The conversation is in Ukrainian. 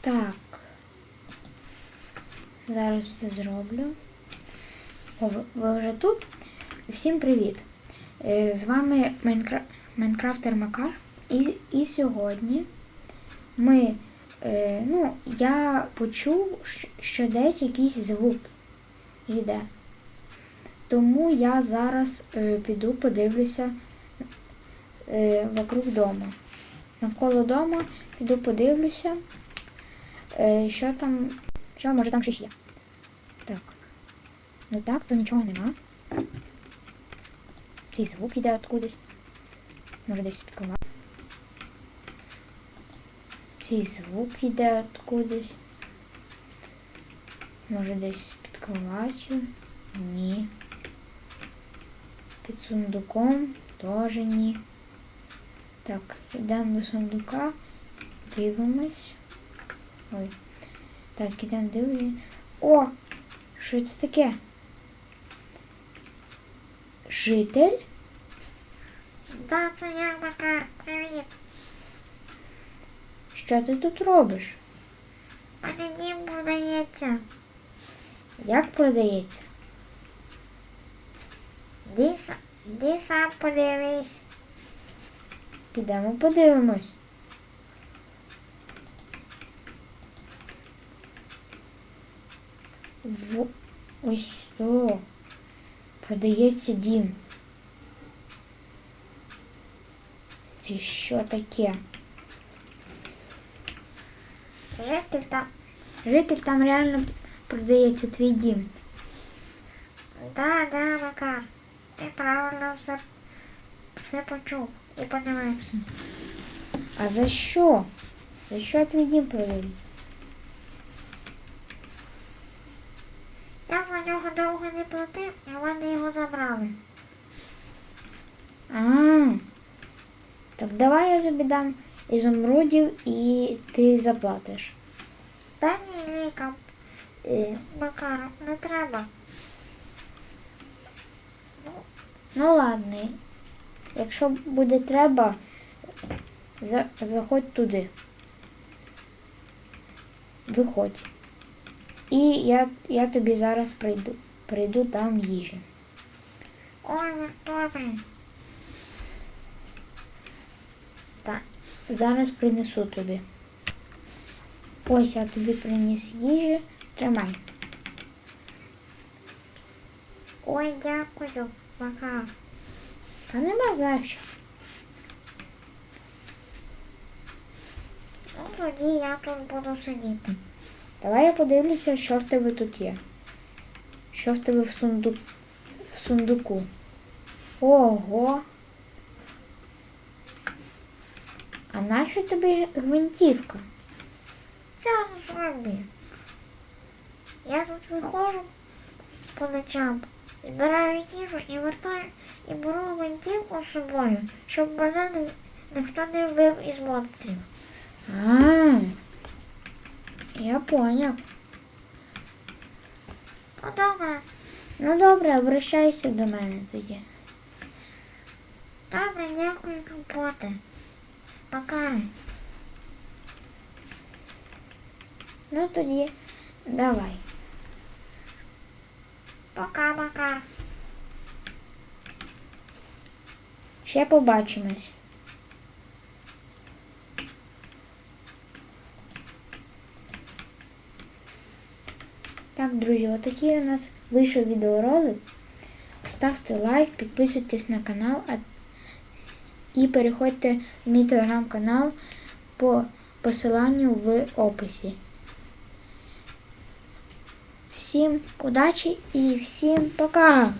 Так. Зараз все зроблю. О, ви- вже тут? Всім привіт! Е, З вами Майнкра... Майнкрафтер Макар. І, і сьогодні ми. Е, ну, я почув, що десь якийсь звук йде. Тому я зараз е, піду подивлюся вокруг дома. Навколо дома піду подивлюся, е, що там. Що може там щось є. Так. Ну так, то нічого нема. Цей звук йде откудись. Може десь під кровать. Цей звук йде откудись. Може десь під кроватью. Ні. Під сундуком теж ні. Так, йдемо до сундука, дивимось. Ой. Так, ідемо дивимось. О! Що це таке? Житель? Да, це я, Макар. Привіт. Що ти тут робиш? Мене дім продається. Як продається? Йди, йди сам подивись. Підемо подивимось. В... Ось то. Продається дім. Це що таке? Житель там. Житель там реально продається твій дім. Да, да, Макар. Ти правильно все, все почув і подивився. А за що? За що твій дім продають? Я за нього довго не платив, і вони його забрали. А, так давай я тобі дам ізумрудів і ти заплатиш. Та ні, Віка. Е, Макар, не треба. Ну ладно. Якщо буде треба, за, заходь туди. Виходь. І я, я тобі зараз прийду. Прийду там їжі. Ой, як добре. Так, зараз принесу тобі. Ось я тобі приніс їжі. Тримай. Ой, дякую, Макар. Та нема за що. Ну тоді я тут буду сидіти. Давай я подивлюся, що в тебе тут є. Що в тебе в, сунду... в сундуку. Ого. А нащо тобі гвинтівка? Це зомбі. Я тут виходжу по ночам, збираю їжу і вертаю і беру гвинтівку з собою, щоб мене ніхто не вбив із монстрів. А, я поняв. Ну добре, Ну добре, обращайся до мене тоді. добре, дякую, компоти. Макари. Ну тоді давай. Пока, Макар. Ще побачимось. Так, друзі, отакий у нас вийшов відеоролик. Ставте лайк, підписуйтесь на канал і переходьте в мій телеграм-канал по посиланню в описі. Всім удачі і всім пока!